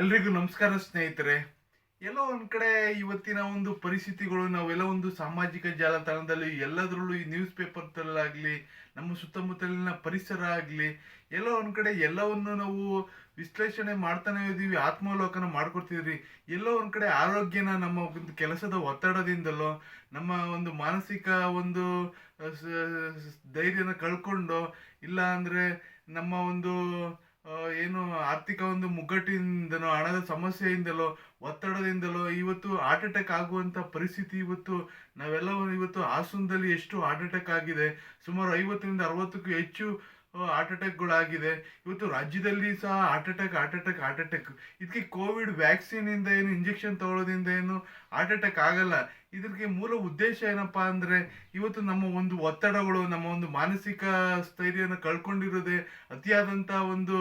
ಎಲ್ರಿಗೂ ನಮಸ್ಕಾರ ಸ್ನೇಹಿತರೆ. ಎಲ್ಲೋ ಒಂದು ಕಡೆ ಇವತ್ತಿನ ಒಂದು ಪರಿಸ್ಥಿತಿಗಳು, ನಾವೆಲ್ಲ ಒಂದು ಸಾಮಾಜಿಕ ಜಾಲತಾಣದಲ್ಲಿ ಎಲ್ಲದರಲ್ಲೂ ಈ ನ್ಯೂಸ್ ಪೇಪರ್ದಲ್ಲಾಗಲಿ ನಮ್ಮ ಸುತ್ತಮುತ್ತಲಿನ ಪರಿಸರ ಆಗಲಿ ಎಲ್ಲೋ ಒಂದು ಕಡೆ ಎಲ್ಲವನ್ನು ನಾವು ವಿಶ್ಲೇಷಣೆ ಮಾಡ್ತಾನೆ ಇದ್ದೀವಿ, ಆತ್ಮಾವಲೋಕನ ಮಾಡ್ಕೊಡ್ತಿದ್ರಿ. ಎಲ್ಲೋ ಒಂದು ಕಡೆ ಆರೋಗ್ಯನ ನಮ್ಮ ಒಂದು ಕೆಲಸದ ಒತ್ತಡದಿಂದಲೋ, ನಮ್ಮ ಒಂದು ಮಾನಸಿಕ ಒಂದು ಧೈರ್ಯನ ಕಳ್ಕೊಂಡು ಇಲ್ಲ ಅಂದ್ರೆ ನಮ್ಮ ಒಂದು ಏನು ಆರ್ಥಿಕ ಒಂದು ಮುಗ್ಗಟ್ಟಿಂದನೋ ಹಣದ ಸಮಸ್ಯೆಯಿಂದಲೋ, ಒತ್ತಡದಿಂದಲೋ ಇವತ್ತು ಹಾರ್ಟ್ ಅಟ್ಯಾಕ್ ಆಗುವಂತ ಪರಿಸ್ಥಿತಿ ಇವತ್ತು ನಾವೆಲ್ಲ ಇವತ್ತು ಹಾಸನದಲ್ಲಿ ಎಷ್ಟು ಹಾರ್ಟ್ ಅಟ್ಯಾಕ್ ಆಗಿದೆ. ಸುಮಾರು ಐವತ್ತರಿಂದ ಅರವತ್ತಕ್ಕೂ ಹೆಚ್ಚು ಹಾರ್ಟ್ ಅಟ್ಯಾಕ್ಗಳಾಗಿದೆ ಇವತ್ತು ರಾಜ್ಯದಲ್ಲಿ ಸಹ heart attack heart attack heart attack ಇದಕ್ಕೆ ಕೋವಿಡ್ ವ್ಯಾಕ್ಸಿನ್ ಇಂದ ಏನು ಇಂಜೆಕ್ಷನ್ ತಗೊಳ್ಳೋದ್ರಿಂದ ಏನು ಹಾರ್ಟ್ ಅಟ್ಯಾಕ್ ಆಗಲ್ಲ. ಇದಕ್ಕೆ ಮೂಲ ಉದ್ದೇಶ ಏನಪ್ಪಾ ಅಂದ್ರೆ ಇವತ್ತು ನಮ್ಮ ಒಂದು ಒತ್ತಡಗಳು, ನಮ್ಮ ಒಂದು ಮಾನಸಿಕ ಸ್ಥೈರ್ಯನ ಕಳ್ಕೊಂಡಿರೋದೆ ಅತಿಯಾದಂಥ ಒಂದು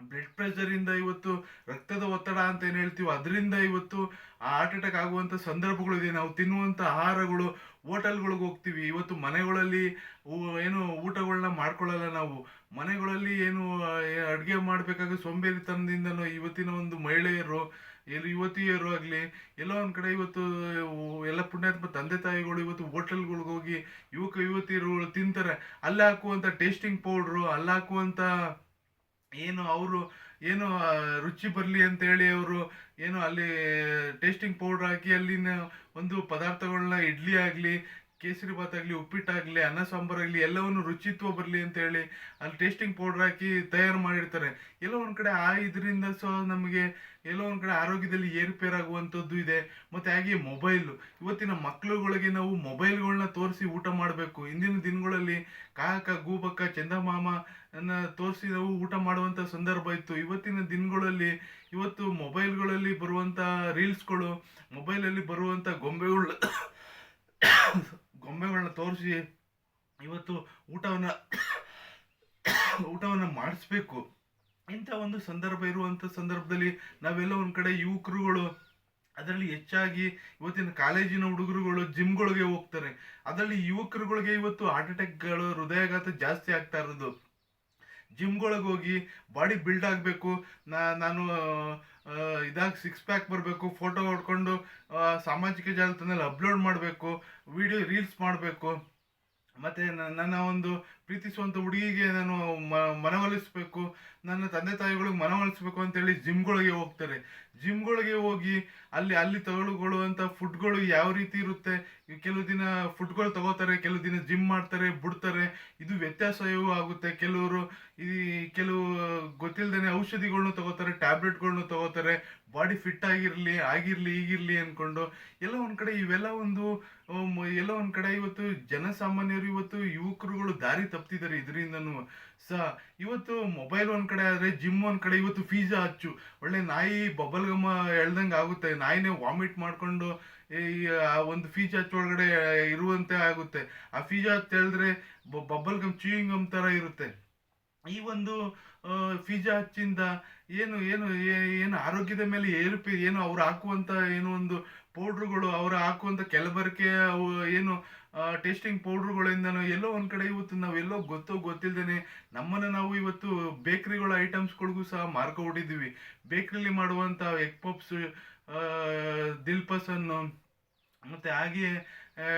ಬ್ಲಡ್ ಪ್ರೆಷರ್ ಇಂದ ಇವತ್ತು ರಕ್ತದ ಒತ್ತಡ ಅಂತ ಏನು ಹೇಳ್ತೀವಿ ಅದರಿಂದ ಇವತ್ತು ಹಾರ್ಟ್ ಅಟ್ಯಾಕ್ ಆಗುವಂತ ಸಂದರ್ಭಗಳಿದೆ ನಾವು ತಿನ್ನುವಂತ ಆಹಾರಗಳು, ಹೋಟೆಲ್ಗಳಿಗೆ ಹೋಗ್ತೀವಿ. ಇವತ್ತು ಮನೆಗಳಲ್ಲಿ ಏನು ಊಟಗಳನ್ನ ಮಾಡ್ಕೊಳ್ಳಲ್ಲ ನಾವು. ಮನೆಗಳಲ್ಲಿ ಏನು ಅಡುಗೆ ಮಾಡ್ಬೇಕಾದ್ರೆ ಸೋಂಬೇರಿತನದಿಂದನೂ ಇವತ್ತಿನ ಒಂದು ಮಹಿಳೆಯರು, ಏನು ಯುವತಿಯರು ಆಗಲಿ, ಎಲ್ಲೋ ಒಂದು ಕಡೆ ಇವತ್ತು ಎಲ್ಲ ಪುಣ್ಯಾತ್ಮ ತಂದೆ ತಾಯಿಗಳು ಇವತ್ತು ಹೋಟೆಲ್ಗಳಿಗೆ ಹೋಗಿ ಯುವಕ ಯುವತಿಯರು ತಿಂತಾರೆ. ಅಲ್ಲಿ ಹಾಕುವಂಥ ಟೇಸ್ಟಿಂಗ್ ಪೌಡ್ರು ಅಲ್ಲಿ ಹಾಕುವಂತ ಏನು ಅವರು ಏನು ರುಚಿ ಬರಲಿ ಅಂತ ಹೇಳಿ ಅವರು ಏನು ಅಲ್ಲಿ ಟೇಸ್ಟಿಂಗ್ ಪೌಡರ್ ಹಾಕಿ ಅಲ್ಲಿನ ಒಂದು ಪದಾರ್ಥಗಳನ್ನ ಇಡ್ಲಿ ಆಗಲಿ ಕೇಸರಿ ಬಾತ್ ಆಗಲಿ ಉಪ್ಪಿಟ್ಟಾಗಲಿ ಅನ್ನ ಸಾಂಬಾರಾಗಲಿ ಎಲ್ಲವನ್ನು ರುಚಿತ್ವ ಬರಲಿ ಅಂತ ಹೇಳಿ ಅಲ್ಲಿ ಟೇಸ್ಟಿಂಗ್ ಪೌಡರ್ ಹಾಕಿ ತಯಾರು ಮಾಡಿರ್ತಾರೆ. ಎಲ್ಲೋ ಒಂದು ಕಡೆ ಆ ಇದರಿಂದ ಸೊ ನಮಗೆ ಎಲ್ಲೋ ಒಂದು ಕಡೆ ಆರೋಗ್ಯದಲ್ಲಿ ಏರುಪೇರಾಗುವಂಥದ್ದು ಇದೆ. ಮತ್ತು ಹಾಗೆ ಮೊಬೈಲು ಇವತ್ತಿನ ಮಕ್ಕಳುಗಳಿಗೆ ನಾವು ಮೊಬೈಲ್ಗಳನ್ನ ತೋರಿಸಿ ಊಟ ಮಾಡಬೇಕು. ಇಂದಿನ ದಿನಗಳಲ್ಲಿ ಕಾಕ, ಗೂಬಕ್ಕ, ಚಂದಮಾಮ ತೋರಿಸಿ ನಾವು ಊಟ ಮಾಡುವಂಥ ಸಂದರ್ಭ ಇತ್ತು. ಇವತ್ತಿನ ದಿನಗಳಲ್ಲಿ ಇವತ್ತು ಮೊಬೈಲ್ಗಳಲ್ಲಿ ಬರುವಂಥ ರೀಲ್ಸ್ಗಳು ಮೊಬೈಲಲ್ಲಿ ಬರುವಂಥ ಗೊಂಬೆಗಳ ಗೊಂಬೆಗಳನ್ನ ತೋರಿಸಿ ಇವತ್ತು ಊಟವನ್ನು ಊಟವನ್ನು ಮಾಡಿಸ್ಬೇಕು. ಇಂಥ ಒಂದು ಸಂದರ್ಭ ಇರುವಂಥ ಸಂದರ್ಭದಲ್ಲಿ ನಾವೆಲ್ಲ ಒಂದು ಕಡೆ ಯುವಕರುಗಳು, ಅದರಲ್ಲಿ ಹೆಚ್ಚಾಗಿ ಇವತ್ತಿನ ಕಾಲೇಜಿನ ಹುಡುಗರುಗಳು ಜಿಮ್ಗಳಿಗೆ ಹೋಗ್ತಾರೆ. ಅದರಲ್ಲಿ ಯುವಕರುಗಳಿಗೆ ಇವತ್ತು ಹಾರ್ಟ್ ಅಟ್ಯಾಕ್ಗಳು ಹೃದಯಾಘಾತ ಜಾಸ್ತಿ ಆಗ್ತಾ ಇರೋದು. ಜಿಮ್ಗಳಿಗೆ ಹೋಗಿ ಬಾಡಿ ಬಿಲ್ಡ್ ಆಗಬೇಕು. ನಾನು ಇದಾಗಿ ಸಿಕ್ಸ್ ಪ್ಯಾಕ್ ಬರಬೇಕು. ಫೋಟೋ ಹೊಡ್ಕೊಂಡು ಸಾಮಾಜಿಕ ಜಾಲತಾಣದಲ್ಲಿ ಅಪ್ಲೋಡ್ ಮಾಡಬೇಕು. ವಿಡಿಯೋ ರೀಲ್ಸ್ ಮಾಡಬೇಕು. ಮತ್ತೆ ನನ್ನ ಒಂದು ಪ್ರೀತಿಸುವಂತ ಹುಡುಗಿಗೆ ನಾನು ಮ- ಮನವೊಲಿಸ್ಬೇಕು. ನನ್ನ ತಂದೆ ತಾಯಿಗಳಿಗೆ ಮನವೊಲಿಸ್ಬೇಕು ಅಂತೇಳಿ ಜಿಮ್ಗಳಿಗೆ ಹೋಗ್ತಾರೆ. ಜಿಮ್ಗಳಿಗೆ ಹೋಗಿ ಅಲ್ಲಿ ಅಲ್ಲಿ ತಗೊಳ್ಳುವಂತ ಫುಡ್ಗಳು ಯಾವ ರೀತಿ ಇರುತ್ತೆ? ಕೆಲವು ದಿನ ಫುಡ್ಗಳು ತಗೋತಾರೆ, ಕೆಲವು ದಿನ ಜಿಮ್ ಮಾಡ್ತಾರೆ, ಬಿಡ್ತಾರೆ. ಇದು ವ್ಯತ್ಯಾಸವೂ ಆಗುತ್ತೆ? ಕೆಲವರು ಈ ಕೆಲವು ಗೊತ್ತಿಲ್ಲದೇ ಔಷಧಿಗಳನ್ನು ತಗೋತಾರೆ ಟ್ಯಾಬ್ಲೆಟ್ಗಳ್ನು ತಗೋತಾರೆ. ಬಾಡಿ ಫಿಟ್ ಆಗಿರಲಿ ಆಗಿರಲಿ, ಈಗಿರಲಿ ಅಂದ್ಕೊಂಡು ಎಲ್ಲ ಒಂದು ಕಡೆ ಇವೆಲ್ಲ ಒಂದು ಎಲ್ಲ ಒಂದು ಕಡೆ ಇವತ್ತು ಜನಸಾಮಾನ್ಯರು ಇವತ್ತು ಯುವಕರುಗಳು ದಾರಿ ತಪ್ತಿದ್ದಾರೆ ಇದರಿಂದನು ಸ. ಇವತ್ತು ಮೊಬೈಲ್ ಒಂದು ಕಡೆ ಆದರೆ ಜಿಮ್ ಒಂದು ಕಡೆ ಇವತ್ತು ಫೀಜಾ ಹಚ್ಚು ಒಳ್ಳೆ ನಾಯಿ ಬಬಲ್ ಗಮ್ಮ ಎಳ್ದಂಗ್ ಆಗುತ್ತೆ. ನಾಯಿನೇ ವಾಮಿಟ್ ಮಾಡ್ಕೊಂಡು ಈ ಆ ಒಂದು ಫೀಜ್ ಒಳಗಡೆ ಇರುವಂತೆ ಆಗುತ್ತೆ. ಆ ಫೀಜ್ ಹೇಳಿದ್ರೆ ಬಬಲ್ ಗಮ್ ಚೂಯಿಂಗ್ ಗಮ್ ತರ ಇರುತ್ತೆ. ಈ ಒಂದು ಫೀಜಾ ಹಚ್ಚಿಂದ ಏನು ಏನು ಏನು ಆರೋಗ್ಯದ ಮೇಲೆ ಏರುಪೇರು ಏನು ಅವ್ರು ಹಾಕುವಂತ ಏನು ಒಂದು ಪೌಡ್ರುಗಳು ಅವ್ರು ಹಾಕುವಂತ ಕೆಲಬರಿಕೆ ಅವು ಏನು ಟೇಸ್ಟಿಂಗ್ ಪೌಡ್ರುಗಳಿಂದನೋ ಎಲ್ಲೋ ಒಂದು ಕಡೆ ಇವತ್ತು ನಾವೆಲ್ಲೋ ಗೊತ್ತೋ ಗೊತ್ತಿಲ್ದೇನೆ ನಮ್ಮನ್ನು ನಾವು ಇವತ್ತು ಬೇಕರಿಗಳ ಐಟಮ್ಸ್ಗಳಿಗೂ ಸಹ ಮಾರ್ಕ ಹೊಡಿದೀವಿ. ಮಾಡುವಂಥ ಎಗ್ ಪಪ್ಸ್ ದಿಲ್ ಪಸನ್ನು ಮತ್ತೆ ಹಾಗೆ ಆ,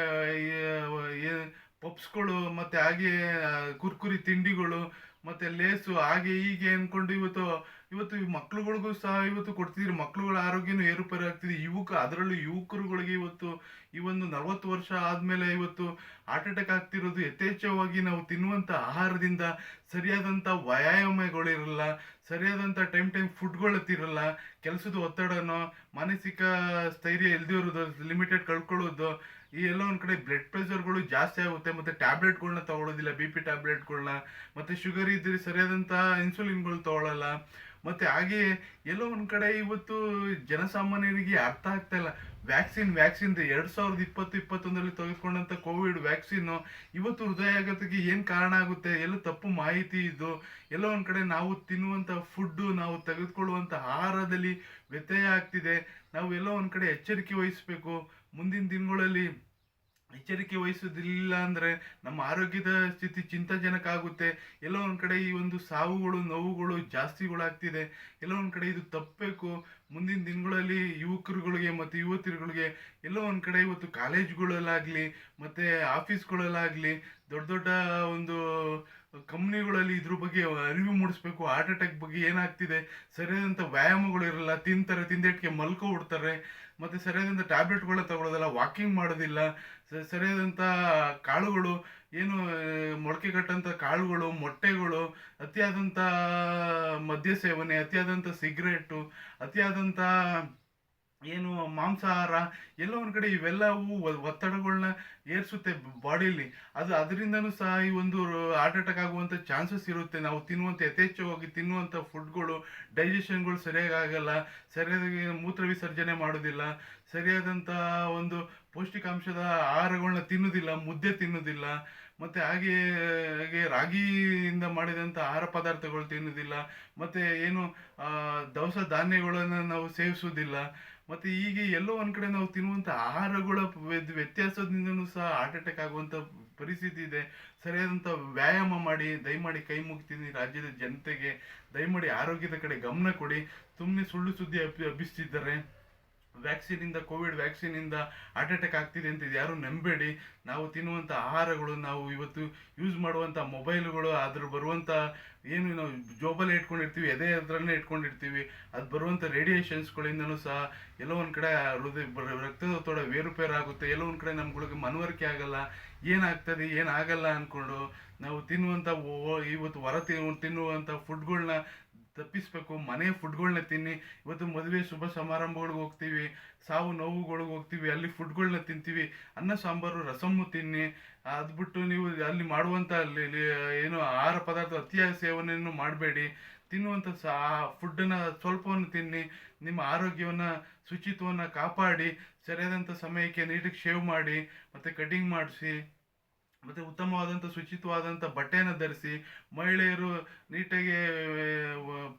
ಈ- ಈ ಪಪ್ಸ್ಗಳು ಮತ್ತೆ ಹಾಗೆ ಕುರ್ಕುರೆ ಕುರ್ಕುರಿ ತಿಂಡಿಗಳು ಮತ್ತೆ ಲೇಸು, ಹಾಗೆ ಹೀಗೆ ಅಂದ್ಕೊಂಡು ಇವತ್ತು ಇವತ್ತು ಮಕ್ಳುಗಳಿಗೂ ಸಹ ಇವತ್ತು ಕೊಡ್ತಿದ್ರು. ಮಕ್ಳುಗಳ ಆರೋಗ್ಯನೂ ಏರುಪೇರು ಆಗ್ತಿದೆ. ಯುವಕ, ಅದರಲ್ಲೂ ಯುವಕರುಗಳಿಗೆ ಇವತ್ತು ಈ ಒಂದು ನಲವತ್ತು ವರ್ಷ ಆದಮೇಲೆ ಇವತ್ತು ಹಾರ್ಟ್ ಅಟ್ಯಾಕ್ ಆಗ್ತಿರೋದು. ಯಥೇಚ್ಛವಾಗಿ ನಾವು ತಿನ್ನುವಂತ ಆಹಾರದಿಂದ ಸರಿಯಾದಂತ ವ್ಯಾಯಾಮಗಳಿರಲ್ಲ ಸರಿಯಾದಂತ ಟೈಮ್ ಟೈಮ್ ಫುಡ್ಗಳತ್ತಿರಲ್ಲ, ಕೆಲಸದ ಒತ್ತಡನೋ, ಮಾನಸಿಕ ಸ್ಥೈರ್ಯ ಇಲ್ದಿರೋದು ಲಿಮಿಟೆಡ್ ಕಳ್ಕೊಳ್ಳೋದು ಈ ಎಲ್ಲ ಒಂದು ಕಡೆ ಬ್ಲಡ್ ಪ್ರೆಷರ್ಗಳು ಜಾಸ್ತಿ ಆಗುತ್ತೆ, ಮತ್ತೆ ಟ್ಯಾಬ್ಲೆಟ್ಗಳನ್ನ ತಗೊಳ್ಳೋದಿಲ್ಲ ಬಿ ಪಿ ಟ್ಯಾಬ್ಲೆಟ್ಗಳನ್ನ ಮತ್ತೆ ಶುಗರ್ ಇದ್ರೆ ಸರಿಯಾದಂತ ಇನ್ಸುಲಿನ್ಗಳು ತಗೊಳ್ಳಲ್ಲ ಮತ್ತೆ ಹಾಗೆ ಎಲ್ಲೋ ಒಂದು ಕಡೆ ಇವತ್ತು ಜನಸಾಮಾನ್ಯರಿಗೆ ಅರ್ಥ ಆಗ್ತಾ ಇಲ್ಲ. ವ್ಯಾಕ್ಸಿನ್ ವ್ಯಾಕ್ಸಿನ್ ಎರಡು ಸಾವಿರದ ಇಪ್ಪತ್ತು, ಇಪ್ಪತ್ತೊಂದರಲ್ಲಿ ತೆಗೆದುಕೊಂಡಂಥ ಕೋವಿಡ್ ವ್ಯಾಕ್ಸಿನ್ ಇವತ್ತು ಹೃದಯಾಘಾತಕ್ಕೆ ಏನು ಕಾರಣ ಆಗುತ್ತೆ? ಎಲ್ಲ ತಪ್ಪು ಮಾಹಿತಿ ಇದು. ಎಲ್ಲ ಒಂದು ಕಡೆ ನಾವು ತಿನ್ನುವಂತ ಫುಡ್ ನಾವು ತೆಗೆದುಕೊಳ್ಳುವಂಥ ಆಹಾರದಲ್ಲಿ ವ್ಯತ್ಯಯ ಆಗ್ತಿದೆ. ನಾವು ಎಲ್ಲೋ ಒಂದು ಕಡೆ ಎಚ್ಚರಿಕೆ ವಹಿಸ್ಬೇಕು. ಮುಂದಿನ ದಿನಗಳಲ್ಲಿ ಎಚ್ಚರಿಕೆ ವಹಿಸೋದಿಲ್ಲ ಅಂದ್ರೆ ನಮ್ಮ ಆರೋಗ್ಯದ ಸ್ಥಿತಿ ಚಿಂತಾಜನಕ ಆಗುತ್ತೆ ಎಲ್ಲೋ ಒಂದ್ ಕಡೆ ಈ ಒಂದು ಸಾವುಗಳು, ನೋವುಗಳು ಜಾಸ್ತಿಗಳಾಗ್ತಿದೆ. ಎಲ್ಲೋ ಒಂದ್ ಕಡೆ ಇದು ತಪ್ಪಬೇಕು. ಮುಂದಿನ ದಿನಗಳಲ್ಲಿ ಯುವಕರುಗಳಿಗೆ ಮತ್ತು ಯುವತಿಯರುಗಳಿಗೆ ಎಲ್ಲೋ ಒಂದು ಕಡೆ ಇವತ್ತು ಕಾಲೇಜ್ಗಳಲ್ಲಾಗಲಿ ಮತ್ತೆ ಆಫೀಸ್ಗಳಲ್ಲಾಗಲಿ ದೊಡ್ಡ ದೊಡ್ಡ ಒಂದು ಕಂಪ್ನಿಗಳಲ್ಲಿ ಇದ್ರ ಬಗ್ಗೆ ಅರಿವು ಮೂಡಿಸ್ಬೇಕು ಹಾರ್ಟ್ ಅಟ್ಯಾಕ್ ಬಗ್ಗೆ ಏನಾಗ್ತಿದೆ ಸರಿಯಾದಂಥ ವ್ಯಾಯಾಮಗಳು ಇರಲ್ಲ, ತಿಂತಾರೆ ತಿಂದೇಟ್ಗೆ ಮಲ್ಕೋ ಬಿಡ್ತಾರೆ, ಮತ್ತೆ ಸರಿಯಾದಂಥ ಟ್ಯಾಬ್ಲೆಟ್ಗಳನ್ನ ತಗೊಳ್ಳೋದಲ್ಲ ವಾಕಿಂಗ್ ಮಾಡೋದಿಲ್ಲ ಸರಿಯಾದಂಥ ಕಾಳುಗಳು, ಏನು, ಮೊಳಕೆ ಕಟ್ಟಂಥ ಕಾಳುಗಳು, ಮೊಟ್ಟೆಗಳು ಅತಿಯಾದಂಥ ಮದ್ಯ ಸೇವನೆ ಅತಿಯಾದಂಥ ಸಿಗರೇಟು ಅತಿಯಾದಂಥ ಏನು ಮಾಂಸಾಹಾರ ಎಲ್ಲ ಒಂದ್ ಕಡೆ ಇವೆಲ್ಲವೂ ಒತ್ತಡಗಳನ್ನ ಏರ್ಸುತ್ತೆ ಬಾಡಿಲಿ ಅದು ಅದರಿಂದನೂ ಸಹ ಈ ಒಂದು ಹಾರ್ಟ್ ಅಟ್ಯಾಕ್ ಆಗುವಂಥ ಚಾನ್ಸಸ್ ಇರುತ್ತೆ. ನಾವು ತಿನ್ನುವಂಥ ಯಥೇಚ್ಛವಾಗಿ ತಿನ್ನುವಂಥ ಫುಡ್ಗಳು, ಡೈಜೆಷನ್ಗಳು ಸರಿಯಾಗಿ ಆಗಲ್ಲ, ಸರಿಯಾಗಿ ಮೂತ್ರ ವಿಸರ್ಜನೆ ಮಾಡೋದಿಲ್ಲ ಸರಿಯಾದಂಥ ಒಂದು ಪೌಷ್ಟಿಕಾಂಶದ ಆಹಾರಗಳನ್ನ ತಿನ್ನೋದಿಲ್ಲ, ಮುದ್ದೆ ತಿನ್ನೋದಿಲ್ಲ, ಮತ್ತೆ ಹಾಗೆ ಹಾಗೆ ರಾಗಿಯಿಂದ ಮಾಡಿದಂಥ ಆಹಾರ ಪದಾರ್ಥಗಳು ತಿನ್ನೋದಿಲ್ಲ, ಮತ್ತೆ ಏನು ದವಸ ಧಾನ್ಯಗಳನ್ನು ನಾವು ಸೇವಿಸೋದಿಲ್ಲ ಮತ್ತೆ ಹೀಗೆ ಎಲ್ಲೋ ಒಂದ್ ಕಡೆ ನಾವು ತಿನ್ನುವಂಥ ಆಹಾರಗಳ ವ್ಯತ್ಯಾಸದಿಂದನು ಸಹ ಹಾರ್ಟ್ ಅಟ್ಯಾಕ್ ಆಗುವಂಥ ಪರಿಸ್ಥಿತಿ ಇದೆ. ಸರಿಯಾದಂಥ ವ್ಯಾಯಾಮ ಮಾಡಿ, ದಯಮಾಡಿ ಕೈ ಮುಗ್ತೀನಿ ರಾಜ್ಯದ ಜನತೆಗೆ. ದಯಮಾಡಿ ಆರೋಗ್ಯದ ಕಡೆ ಗಮನ ಕೊಡಿ. ಸುಮ್ಮನೆ ಸುಳ್ಳು ಸುದ್ದಿ ಅಬ್ ಹಬ್ಬಿಸ್ತಿದ್ದಾರೆ ವ್ಯಾಕ್ಸಿನ್ ಇಂದ ಕೋವಿಡ್ ವ್ಯಾಕ್ಸಿನ್ ಇಂದ ಹಾರ್ಟ್ ಅಟ್ಯಾಕ್ ಆಗ್ತಿದೆ ಅಂತ ಯಾರು ನಂಬೇಡಿ. ನಾವು ತಿನ್ನುವಂಥ ಆಹಾರಗಳು, ನಾವು ಇವತ್ತು ಯೂಸ್ ಮಾಡುವಂಥ ಮೊಬೈಲ್ಗಳು ಅದ್ರ ಬರುವಂಥ ಏನು ನಾವು ಜೋಬಲ್ಲಿ ಇಟ್ಕೊಂಡಿರ್ತೀವಿ, ಎದೆ ಹತ್ರನೇ ಇಟ್ಕೊಂಡಿರ್ತೀವಿ, ಅದು ಬರುವಂಥ ರೇಡಿಯೇಷನ್ಸ್ಗಳಿಂದನೂ ಸಹ ಎಲ್ಲೋ ಒಂದು ಕಡೆ ಹೃದಯ, ರಕ್ತದೊತ್ತಡ ಆಗುತ್ತೆ ಎಲ್ಲೋ ಒಂದು ಕಡೆ ನಮ್ಗಳಿಗೆ ಮನವರಿಕೆ ಆಗಲ್ಲ, ಏನಾಗ್ತದೆ, ಏನಾಗಲ್ಲ ಅಂದ್ಕೊಂಡು ನಾವು ತಿನ್ನುವಂಥ ಇವತ್ತು ಹೊರ ತಿನ್ನು ತಿನ್ನುವಂಥ ಫುಡ್ಗಳನ್ನ ತಪ್ಪಿಸ್ಬೇಕು, ಮನೆ ಫುಡ್ಗಳನ್ನ ತಿನ್ನಿ. ಇವತ್ತು ಮದುವೆ ಶುಭ ಸಮಾರಂಭಗಳಿಗೆ ಹೋಗ್ತೀವಿ, ಸಾವು ನೋವುಗಳಿಗೆ ಹೋಗ್ತೀವಿ, ಅಲ್ಲಿ ಫುಡ್ಗಳನ್ನ ತಿಂತೀವಿ, ಅನ್ನ, ಸಾಂಬಾರು, ರಸಮ್ಮು ತಿನ್ನಿ. ಅದು ಬಿಟ್ಟು ನೀವು ಅಲ್ಲಿ ಮಾಡುವಂಥ ಅಲ್ಲಿ ಏನು ಆಹಾರ ಪದಾರ್ಥ, ಅತಿಯಾದ ಸೇವನೆಯನ್ನು ಮಾಡಬೇಡಿ. ತಿನ್ನುವಂಥ ಸಾ ಫುಡ್ಡನ್ನು ಸ್ವಲ್ಪವನ್ನು ತಿನ್ನಿ. ನಿಮ್ಮ ಆರೋಗ್ಯವನ್ನು, ಶುಚಿತ್ವವನ್ನು ಕಾಪಾಡಿ. ಸರಿಯಾದಂಥ ಸಮಯಕ್ಕೆ ನೀಟಾಗಿ ಶೇವ್ ಮಾಡಿ, ಮತ್ತು ಕಟಿಂಗ್ ಮಾಡಿಸಿ. ಮತ್ತೆ ಉತ್ತಮವಾದಂಥ, ಶುಚಿತ್ವವಾದಂಥ ಬಟ್ಟೆಯನ್ನು ಧರಿಸಿ ಮಹಿಳೆಯರು ನೀಟಾಗಿ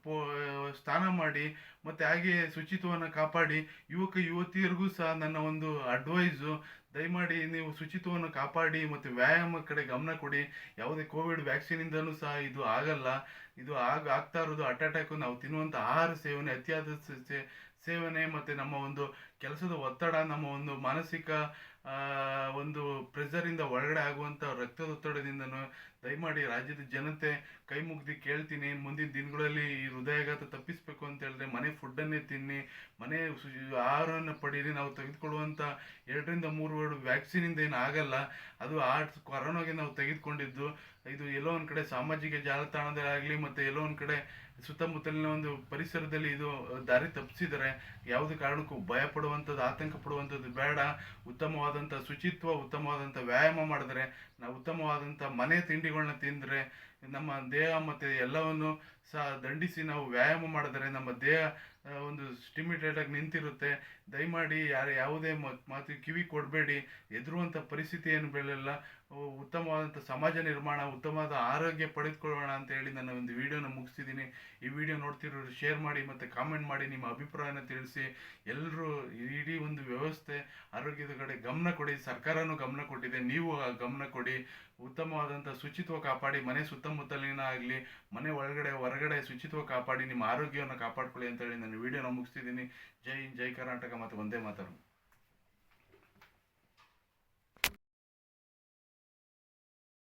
ಪೋ- ಸ್ನಾನ ಮಾಡಿ ಮತ್ತೆ ಹಾಗೆ ಶುಚಿತ್ವವನ್ನು ಕಾಪಾಡಿ ಯುವಕ, ಯುವತಿಯರಿಗೂ ಸಹ ನನ್ನ ಒಂದು ಅಡ್ವೈಸು ದಯಮಾಡಿ ನೀವು ಶುಚಿತ್ವವನ್ನು ಕಾಪಾಡಿ ಮತ್ತು ವ್ಯಾಯಾಮ ಕಡೆ ಗಮನ ಕೊಡಿ. ಯಾವುದೇ ಕೋವಿಡ್ ವ್ಯಾಕ್ಸಿನಿಂದನೂ ಸಹ ಇದು ಆಗಲ್ಲ. ಇದು ಆಗ, ಆಗ್ತಾ ಇರೋದು ಹಾರ್ಟ್ ಅಟ್ಯಾಕ್ ನಾವು ತಿನ್ನುವಂಥ ಆಹಾರ ಸೇವನೆ, ಅತಿಯಾದ ಸೇವನೆ ಮತ್ತು ನಮ್ಮ ಒಂದು ಕೆಲಸದ ಒತ್ತಡ, ನಮ್ಮ ಒಂದು ಮಾನಸಿಕ ಒಂದು ಪ್ರೆಷರಿಂದ ಒಳಗಡೆ ಆಗುವಂಥ ರಕ್ತದೊತ್ತಡದಿಂದನೂ ದಯಮಾಡಿ ರಾಜ್ಯದ ಜನತೆ ಕೈ ಮುಗ್ದು ಕೇಳ್ತೀನಿ. ಮುಂದಿನ ದಿನಗಳಲ್ಲಿ ಈ ಹೃದಯಾಘಾತ ತಪ್ಪಿಸಬೇಕು ಅಂತ ಹೇಳಿದ್ರೆ ಮನೆ ಫುಡ್ಡನ್ನೇ ತಿನ್ನಿ. ಮನೆ ಆಹಾರವನ್ನು ಪಡೀರಿ ನಾವು ತೆಗೆದುಕೊಳ್ಳುವಂಥ ಎರಡರಿಂದ ಮೂರು ವರ್ಡ್ ವ್ಯಾಕ್ಸಿನಿಂದ ಏನು ಆಗಲ್ಲ. ಅದು ಆ ಕೊರೋನಾಗೆ ನಾವು ತೆಗೆದುಕೊಂಡಿದ್ದು. ಇದು ಎಲ್ಲೋ ಒಂದು ಕಡೆ ಸಾಮಾಜಿಕ ಜಾಲತಾಣದಲ್ಲಾಗಲಿ ಮತ್ತು ಎಲ್ಲೋ ಒಂದು ಕಡೆ ಸುತ್ತಮುತ್ತಲಿನ ಒಂದು ಪರಿಸರದಲ್ಲಿ ಇದು ದಾರಿ ತಪ್ಪಿಸಿದರೆ ಯಾವುದೇ ಕಾರಣಕ್ಕೂ ಭಯ ಪಡುವಂಥದ್ದು, ಆತಂಕ ಪಡುವಂಥದ್ದು ಬೇಡ. ಉತ್ತಮವಾದಂಥ ಶುಚಿತ್ವ, ಉತ್ತಮವಾದಂಥ ವ್ಯಾಯಾಮ ಮಾಡಿದ್ರೆ, ನಾವು ಉತ್ತಮವಾದಂಥ ಮನೆ ತಿಂಡಿಗಳನ್ನ ತಿಂದರೆ, ನಮ್ಮ ದೇಹ ಮತ್ತು ಎಲ್ಲವನ್ನು ಸಹ ದಂಡಿಸಿ ನಾವು ವ್ಯಾಯಾಮ ಮಾಡಿದರೆ ನಮ್ಮ ದೇಹ ಒಂದು ಸ್ಟಿಮ್ಯುಲೇಟ್ ಆಗಿ ನಿಂತಿರುತ್ತೆ. ದಯಮಾಡಿ ಯಾರು ಯಾವುದೇ ಮಾತು ಕಿವಿ ಕೊಡಬೇಡಿ. ಎದುರುವಂಥ ಪರಿಸ್ಥಿತಿ ಏನು ಬೆಳೆಯಲ್ಲ ಉ- ಉತ್ತಮವಾದಂಥ ಸಮಾಜ ನಿರ್ಮಾಣ, ಉತ್ತಮವಾದ ಆರೋಗ್ಯ ಪಡೆದುಕೊಳ್ಳೋಣ ಅಂತ ಹೇಳಿ ನನ್ನ ಒಂದು ವಿಡಿಯೋನ ಮುಗಿಸ್ತಿದ್ದೀನಿ. ಈ ವಿಡಿಯೋ ನೋಡ್ತಿರೋರು ಶೇರ್ ಮಾಡಿ ಮತ್ತು ಕಾಮೆಂಟ್ ಮಾಡಿ ನಿಮ್ಮ ಅಭಿಪ್ರಾಯನ ತಿಳಿಸಿ. ಎಲ್ಲರೂ ಇಡೀ ಒಂದು ವ್ಯವಸ್ಥೆ ಆರೋಗ್ಯದ ಕಡೆ ಗಮನ ಕೊಡಿ. ಸರ್ಕಾರನೂ ಗಮನ ಕೊಟ್ಟಿದೆ. ನೀವು ಗಮನ ಕೊಡಿ. ಉತ್ತಮವಾದಂಥ ಶುಚಿತ್ವ ಕಾಪಾಡಿ. ಮನೆ ಸುತ್ತಮುತ್ತಲಿನ ಆಗಲಿ, ಮನೆ ಒಳಗಡೆ, ಹೊರಗಡೆ ಶುಚಿತ್ವ ಕಾಪಾಡಿ. ನಿಮ್ಮ ಆರೋಗ್ಯವನ್ನು ಕಾಪಾಡ್ಕೊಳ್ಳಿ ಅಂತ ಹೇಳಿ ನಾನು ವಿಡಿಯೋನ ಮುಗಿಸ್ತಿದ್ದೀನಿ. ಜೈ ಜೈ ಕರ್ನಾಟಕ. ಮತ್ತು ಒಂದೇ ಮಾತರು